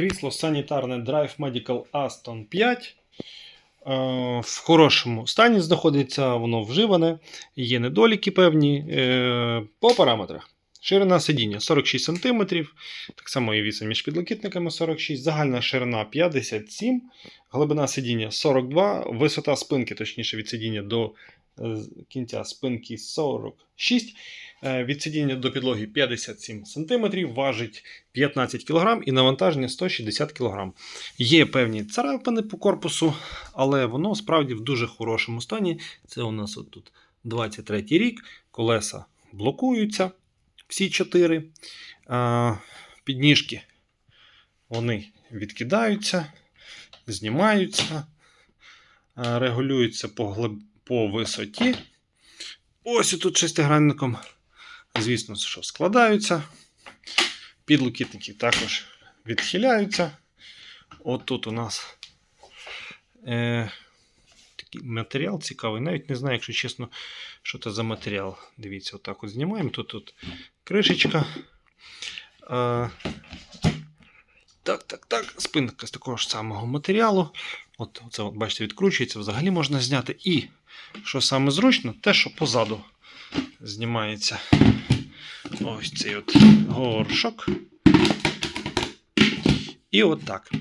крісло санітарне Drive Medical Aston 5. Е, В хорошому стані знаходиться, воно вживане, є недоліки певні е, по параметрах. Ширина сидіння 46 см, так само і вісом між підлокітниками 46 загальна ширина 57 глибина сидіння 42, висота спинки, точніше від сидіння до е, кінця спинки 46, е, від сидіння до підлоги 57 см, важить 15 кг і навантаження 160 кг. Є певні царапини по корпусу, але воно справді в дуже хорошому стані. Це у нас тут 23 рік, колеса блокуються всі чотири. Підніжки вони відкидаються, знімаються, регулюються по, глиб... по висоті. Ось тут шестигранником, звісно, що складаються. Підлокітники також відхиляються. От тут у нас е, такий матеріал цікавий. Навіть не знаю, якщо чесно, що це за матеріал. Дивіться, отак от знімаємо. Тут, тут кришечка. Е, так, так, так. Спинка з такого ж самого матеріалу. От це, от, бачите, відкручується, взагалі можна зняти. І, що саме зручно, те, що позаду знімається ось цей от горшок. І от так.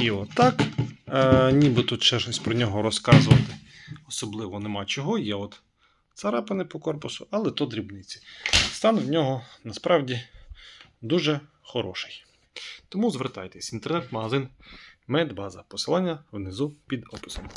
І от так. Е, ніби тут ще щось про нього розказувати. Особливо нема чого. Є от царапини по корпусу, але то дрібниці. Стан в нього насправді дуже хороший. Тому звертайтесь, інтернет-магазин Медбаза. Посилання внизу під описом.